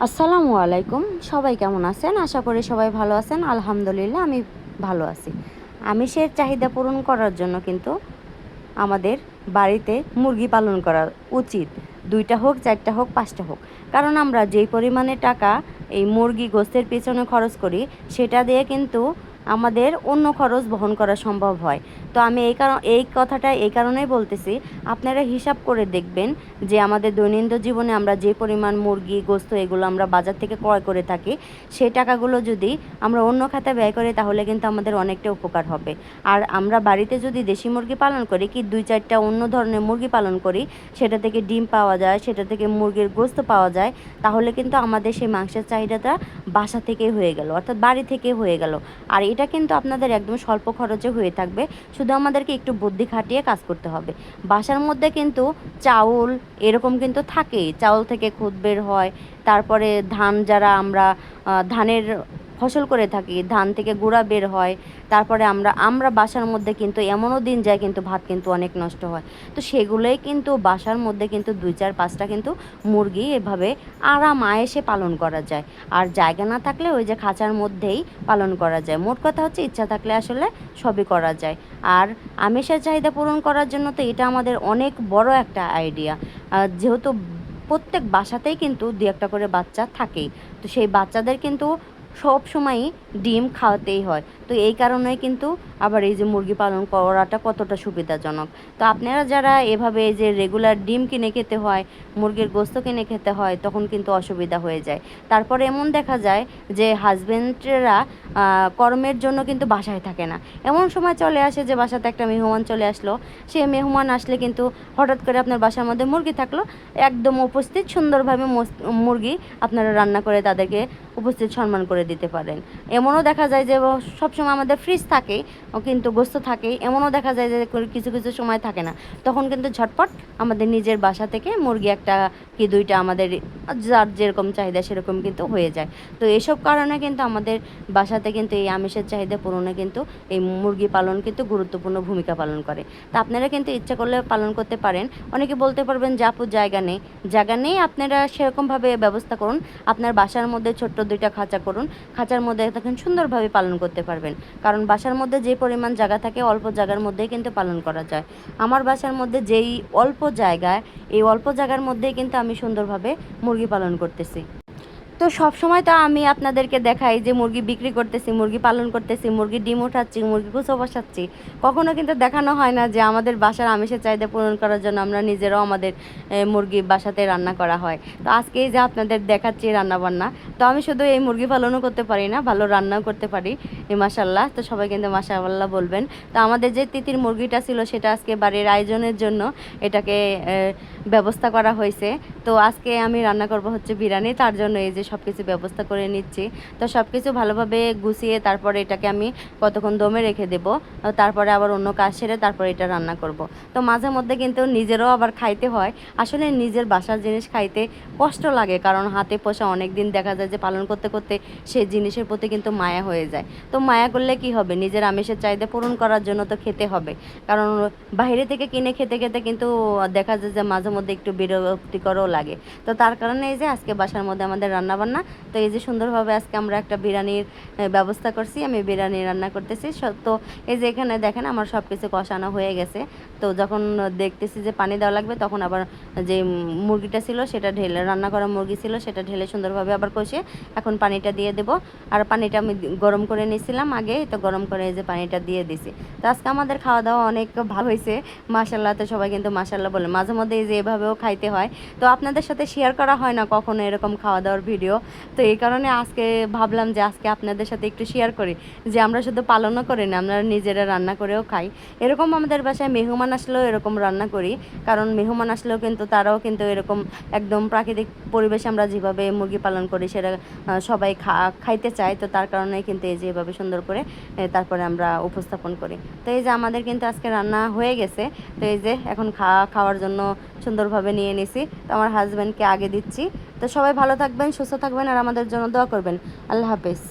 আসসালামু আলাইকুম। সবাই কেমন আছেন? আশা করি সবাই ভালো আছেন। আলহামদুলিল্লাহ, আমি ভালো আছি। আমিষের চাহিদা পূরণ করার জন্য কিন্তু আমাদের বাড়িতে মুরগি পালন করা উচিত। দুইটা হোক, চারটা হোক, পাঁচটা হোক। কারণ আমরা যেই পরিমাণে টাকা এই মুরগি গোস্তের পেছনে খরচ করি, সেটা দিয়ে কিন্তু আমাদের অন্য খরচ বহন করা সম্ভব হয়। তো আমি এই কারণ, এই কথাটা এই কারণেই বলতেছি, আপনারা হিসাব করে দেখবেন যে আমাদের দৈনন্দিন জীবনে আমরা যে পরিমাণ মুরগি, গোস্ত এগুলো আমরা বাজার থেকে ক্রয় করে থাকি, সেই টাকাগুলো যদি আমরা অন্য খাতে ব্যয় করি, তাহলে কিন্তু আমাদের অনেকটা উপকার হবে। আর আমরা বাড়িতে যদি দেশি মুরগি পালন করি, কি দুই চারটা অন্য ধরনের মুরগি পালন করি, সেটা থেকে ডিম পাওয়া যায়, সেটা থেকে মুরগির গোস্ত পাওয়া যায়, তাহলে কিন্তু আমাদের সেই মাংসের চাহিদাটা বাসা থেকেই হয়ে গেল, অর্থাৎ বাড়ি থেকে হয়ে গেল। আর এটা কিন্তু আপনাদের একদম স্বল্প খরচে হয়ে থাকবে। শুধু আমাদেরকে একটু বুদ্ধি খাটিয়ে কাজ করতে হবে। বাসার মধ্যে কিন্তু চাউল এরকম কিন্তু থাকেই। চাউল থেকে খুদ বের হয়। তারপরে ধান যারা আমরা ধানের ফসল করে থাকি, ধান থেকে গুঁড়া বের হয়, তারপরে আমরা আমরা বাসার মধ্যে কিন্তু এমনও দিন যায় কিন্তু ভাত কিন্তু অনেক নষ্ট হয়। তো সেগুলোই কিন্তু বাসার মধ্যে কিন্তু দুই চার পাঁচটা কিন্তু মুরগি এভাবে আরাম আয়েসে পালন করা যায়। আর জায়গা না থাকলে ওই যে খাঁচার মধ্যেই পালন করা যায়। মোট কথা হচ্ছে ইচ্ছা থাকলে আসলে সবই করা যায়। আর আমিষের চাহিদা পূরণ করার জন্য তো এটা আমাদের অনেক বড় একটা আইডিয়া। যেহেতু প্রত্যেক বাসাতেই কিন্তু দু একটা করে বাচ্চা থাকেই, তো সেই বাচ্চাদের কিন্তু সব সময়ই ডিম খাওয়াতেই হয়। তো এই কারণে কিন্তু আবার এই যে মুরগি পালন করাটা কতটা সুবিধাজনক। তো আপনারা যারা এভাবে এই যে রেগুলার ডিম কিনে খেতে হয়, মুরগির গোস্ত কিনে খেতে হয়, তখন কিন্তু অসুবিধা হয়ে যায়। তারপরে এমন দেখা যায় যে হাজবেন্ডরা কর্মের জন্য কিন্তু বাসায় থাকে না। এমন সময় চলে আসে যে বাসাতে একটা মেহমান চলে আসলো। সে মেহমান আসলে কিন্তু হঠাৎ করে আপনার বাসার মধ্যে মুরগি থাকল। একদম উপস্থিত সুন্দরভাবে মুরগি আপনারা রান্না করে তাদেরকে উপস্থিত সম্মান করে দিতে পারেন। এমনও দেখা যায় যে সবসময় আমাদের ফ্রিজ থাকে কিন্তু গোস্ত থাকে। এমনও দেখা যায় যে কিছু কিছু সময় থাকে না। তখন কিন্তু ঝটপট আমাদের নিজের বাসা থেকে মুরগি একটা কি দুইটা আমাদের যার যেরকম চাহিদা সেরকম কিন্তু হয়ে যায়। তো এসব কারণে কিন্তু আমাদের বাসাতে কিন্তু এই আমিষের চাহিদা পূরণে কিন্তু এই মুরগি পালন কিন্তু গুরুত্বপূর্ণ ভূমিকা পালন করে। তা আপনারা কিন্তু ইচ্ছা করলে পালন করতে পারেন। অনেকে বলতে পারবেন আপু, জায়গা নেই। জায়গা নেই আপনারা সেরকমভাবে ব্যবস্থা করুন। আপনার বাসার মধ্যে ছোট্ট দুইটা খাঁচা করুন। খাঁচার মধ্যে তখন সুন্দরভাবে পালন করতে পারবেন। কারণ বাসার মধ্যে যে পরিমাণ জায়গা থাকে, অল্প জায়গার মধ্যেই কিন্তু পালন করা যায়। আমার বাসার মধ্যে যেই অল্প জায়গায়, এই অল্প জায়গার মধ্যেই কিন্তু আমি সুন্দরভাবে মুরগি পালন করতেছি। তো সব সময় তো আমি আপনাদেরকে দেখাই যে মুরগি বিক্রি করতেছি, মুরগি পালন করতেছি, মুরগি ডিম উঠাচ্ছি, মুরগি কুচো বসাচ্ছি। কখনো কিন্তু দেখানো হয় না যে আমাদের বাসার আমিষের চাহিদা পূরণ করার জন্য আমরা নিজেরাও আমাদের মুরগি বাসাতে রান্না করা হয়। তো আজকে এই যে আপনাদের দেখাচ্ছি রান্না বান্না তো আমি শুধু এই মুরগি পালনও করতে পারি না, ভালো রান্নাও করতে পারি মাসাল্লাহ তো সবাই কিন্তু মাসাল্লাহ বলবেন। তো আমাদের যে তিতির মুরগিটা ছিল সেটা আজকে বাড়ির আয়োজনের জন্য এটাকে ব্যবস্থা করা হয়েছে। তো আজকে আমি রান্না করব হচ্ছে বিরিয়ানি, তার জন্য এই যে সব কিছু ব্যবস্থা করে নিচ্ছি। তো সব কিছু ভালোভাবে গুছিয়ে তারপরে এটাকে আমি কতক্ষণ দমে রেখে দেব, তারপরে আবার অন্য কাজ সেরে তারপরে এটা রান্না করব। তো মাঝে মধ্যে কিন্তু নিজেরও আবার খাইতে হয়। আসলে নিজের বাসার জিনিস খাইতে কষ্ট লাগে, কারণ হাতে পোষা অনেক দিন দেখা যায় যে পালন করতে করতে সেই জিনিসের প্রতি কিন্তু মায়া হয়ে যায়। তো মায়া করলে কি হবে? নিজের আমিষের চাহিদা পূরণ করার জন্য তো খেতে হবে। কারণ বাইরে থেকে কিনে খেতে খেতে কিন্তু দেখা যায় যে মাঝে মধ্যে একটু বিরক্তিকরও লাগে। তো তার কারণে এই যে আজকে বাসার মধ্যে আমাদের রান্না বান্না তো এই যে সুন্দরভাবে আজকে আমরা একটা বিরিয়ানির ব্যবস্থা করছি। আমি বিরিয়ানি রান্না করতেছি। তো এই যে এখানে দেখেন আমার সব কিছু কষানো হয়ে গেছে। তো যখন দেখতেছি যে পানি দেওয়া লাগবে, তখন আবার যে মুরগিটা ছিল সেটা ঢেলে, রান্না করা মুরগি ছিল সেটা ঢেলে সুন্দরভাবে আবার কষে এখন পানিটা দিয়ে দেব। আর পানিটা আমি গরম করে নিয়েছিলাম আগে, তো গরম করে যে পানিটা দিয়ে দিছি। তো আজকে আমাদের খাওয়া দাওয়া অনেক ভালো হয়েছে। মাসাল্লাহ তো সবাই কিন্তু মাসাল্লাহ বলে। মাঝে মধ্যে যে এভাবেও খাইতে হয়। তো আপনাদের সাথে শেয়ার করা হয় না কখনো এরকম খাওয়া দাওয়ার ভিডিও তো এই কারণে আজকে ভাবলাম যে আজকে আপনাদের সাথে একটু শেয়ার করি। যে আমরা শুধু পালনও করি না, আমরা নিজেরা রান্না করেও খাই। এরকম আমাদের বাসায় মেহমান আসলেও এরকম রান্না করি। কারণ মেহমান আসলেও কিন্তু তারাও কিন্তু এরকম একদম প্রাকৃতিক পরিবেশে আমরা যেভাবে মুরগি পালন করি, সেটা সবাই খাইতে চায়। তো তার কারণে কিন্তু এই যে এভাবে সুন্দর করে তারপরে আমরা উপস্থাপন করি। তো এই যে আমাদের কিন্তু আজকে রান্না হয়ে গেছে। তো এই যে এখন খাওয়া খাওয়ার জন্য সুন্দরভাবে নিয়ে নিছি। তো আমার হাজব্যান্ডকে আগে দিচ্ছি। তো সবাই ভালো থাকবেন, সুস্থ থাকবেন, আর আমাদের জন্য দোয়া করবেন। আল্লাহ হাফেজ।